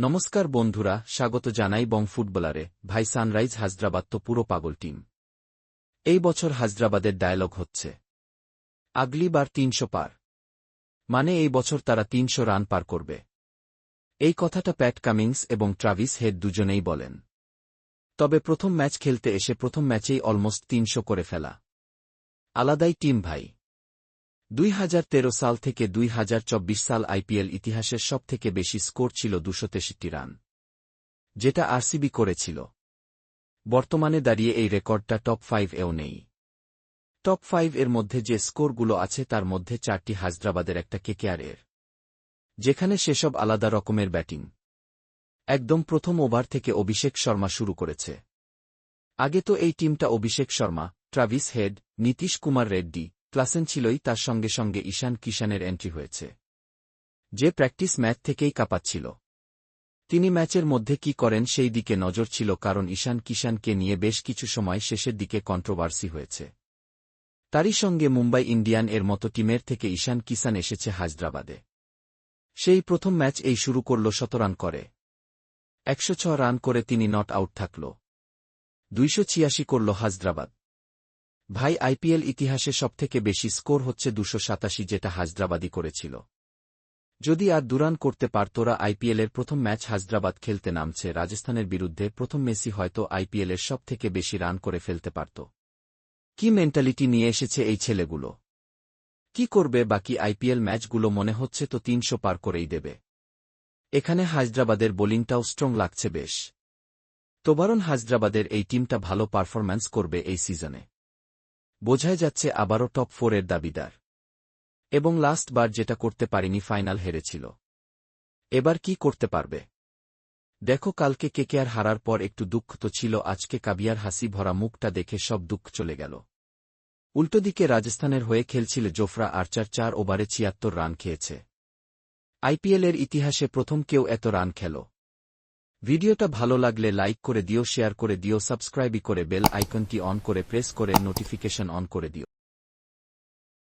নমস্কার বন্ধুরা, স্বাগত জানাই বং ফুটবলারে। ভাই সানরাইজ হায়দ্রাবাদ তো পুরো পাগল টিম। এই বছর হায়দ্রাবাদের ডায়ালগ হচ্ছে। আগলি বার তিনশো পার। মানে এই বছর তারা তিনশো রান পার করবে। এই কথাটা প্যাট কামিংস এবং ট্রাভিস হেড দুজনেই বলেন। তবে প্রথম ম্যাচ খেলতে এসে প্রথম ম্যাচেই অলমোস্ট তিনশো করে ফেলা। আলাদাই টিম ভাই। দুই হাজার তেরো সাল থেকে দুই হাজার চব্বিশ সাল আইপিএল ইতিহাসের সবথেকে বেশি স্কোর ছিল দুশো রান, যেটা আরসিবি করেছিল। বর্তমানে দাঁড়িয়ে এই রেকর্ডটা টপ ফাইভ এও নেই। টপ ফাইভ এর মধ্যে যে স্কোরগুলো আছে তার মধ্যে চারটি হায়দ্রাবাদের, একটা কেকেআর এর যেখানে সেসব আলাদা রকমের ব্যাটিং। একদম প্রথম ওভার থেকে অভিষেক শর্মা শুরু করেছে। আগে তো এই টিমটা Abhishek Sharma, Travis Head, Nitish Kumar Reddy Klaasen ছিলই তার সঙ্গে সঙ্গে ঈশান কিষানের এন্ট্রি হয়েছে। যে প্র্যাকটিস ম্যাচ থেকেই কাঁপাচ্ছিল। তিনি ম্যাচের মধ্যে কি করেন সেই দিকে নজর ছিল কারণ ঈশান কিষানকে নিয়ে বেশ কিছু সময় শেষের দিকে কন্ট্রোভার্সি হয়েছে। তারই সঙ্গে মুম্বাই ইন্ডিয়ান এর মতো টিমের থেকে ঈশান কিষান এসেছে হায়দ্রাবাদে। সেই প্রথম ম্যাচ এই শুরু করল শতরান করে। একশো রান করে তিনি নট আউট থাকল। দুইশো ছিয়াশি করল হায়দ্রাবাদ। ভাই, আইপিএল ইতিহাসে সবথেকে বেশি স্কোর হচ্ছে দুশো সাতাশি, যেটা হায়দ্রাবাদই করেছিল। যদি আর দুরান করতে পারতরা আইপিএলের প্রথম ম্যাচ হায়দ্রাবাদ খেলতে নামছে। রাজস্থানের বিরুদ্ধে প্রথম মেসি হয়তো আইপিএলের সব থেকে বেশি রান করে ফেলতে পারত। কি মেন্টালিটি নিয়ে এসেছে এই ছেলেগুলো? কি করবে বাকি আইপিএল ম্যাচগুলো মনে হচ্ছে তো তিনশো পার করেই দেবে। এখানে হায়দ্রাবাদের বোলিংটাও স্ট্রং লাগছে বেশ। তোবারন হায়দ্রাবাদের এই টিমটা ভালো পারফরম্যান্স করবে এই সিজনে। বোঝাই যাচ্ছে আবারও টপ ফোরের দাবিদার। এবং লাস্ট বার যেটা করতে পারিনি ফাইনাল হেরেছিল। এবার কি করতে পারবে? দেখো কালকে কেকেআর হারার পর একটু দুঃখ তো ছিল, আজকে কাবিয়ার হাসি ভরা মুখটা দেখে সব দুঃখ চলে গেল। উল্টো দিকে রাজস্থানের হয়ে খেলছিল জোফরা আর্চার চার ওভারে ছিয়াত্তর রান খেয়েছে। আইপিএলের ইতিহাসে প্রথম কেউ এত রান খেল। ভিডিওটা ভালো লাগলে লাইক করে দিও, শেয়ার করে দিও, সাবস্ক্রাইবই করে বেল আইকনটি অন করে প্রেস করে নোটিফিকেশন অন করে দিও।